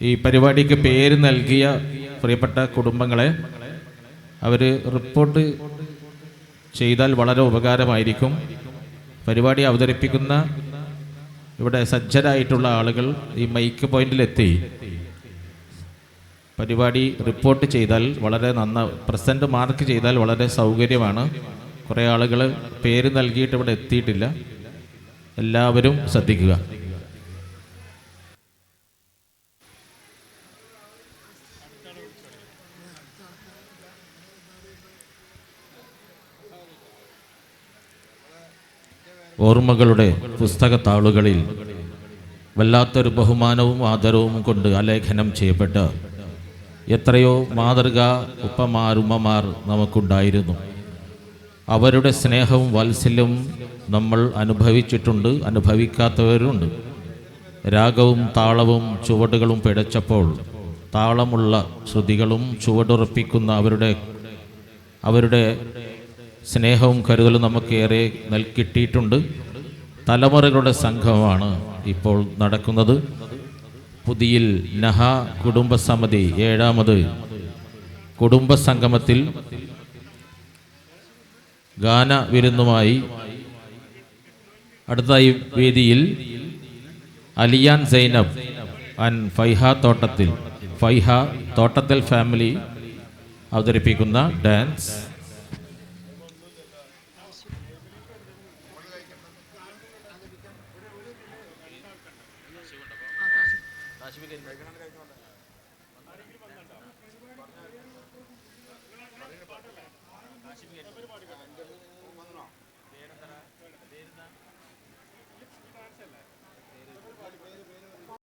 ഈ പരിപാടിക്ക് പേര് നൽകിയ പ്രിയപ്പെട്ട കുടുംബങ്ങളെ അവർ റിപ്പോർട്ട് ചെയ്താൽ വളരെ ഉപകാരമായിരിക്കും. പരിപാടി അവതരിപ്പിക്കുന്ന ഇവിടെ സജ്ജരായിട്ടുള്ള ആളുകൾ ഈ മൈക്ക് പോയിന്റിലെത്തി പരിപാടി റിപ്പോർട്ട് ചെയ്താൽ വളരെ നന്ന പ്രസന്റ് മാർക്ക് ചെയ്താൽ വളരെ സൗകര്യമാണ്. കുറേ ആളുകൾ പേര് നൽകിയിട്ട് ഇവിടെ എത്തിയിട്ടില്ല. എല്ലാവരും ശ്രദ്ധിക്കുക. ഓർമ്മകളുടെ പുസ്തക താളുകളിൽ വല്ലാത്തൊരു ബഹുമാനവും ആദരവും കൊണ്ട് ആലേഖനം ചെയ്യപ്പെട്ട എത്രയോ മാതൃകാ ഉപ്പമാരുമ്മമാർ നമുക്കുണ്ടായിരുന്നു. അവരുടെ സ്നേഹവും വാത്സല്യവും നമ്മൾ അനുഭവിച്ചിട്ടുണ്ട് അനുഭവിക്കാത്തവരുണ്ട്. രാഗവും താളവും ചുവടുകളും പിടച്ചപ്പോൾ താളമുള്ള ശ്രുതികളും ചുവടുറപ്പിക്കുന്ന അവരുടെ അവരുടെ സ്നേഹവും കരുതലും നമുക്കേറെ നൽ കിട്ടിയിട്ടുണ്ട്. തലമുറകളുടെ സംഘമാണ് ഇപ്പോൾ നടക്കുന്നത്. പുതിയിൽ നഹ കുടുംബസമിതി ഏഴാമത് കുടുംബസംഗമത്തിൽ ഗാന വിരുന്നുമായി അടുത്തായി വേദിയിൽ അലിയാൻ സൈനബ് ആൻഡ് ഫൈഹ തോട്ടത്തിൽ ഫൈഹ തോട്ടത്തിൽ ഫാമിലി അവതരിപ്പിക്കുന്ന ഡാൻസ് നശിപ്പിക്കരുത്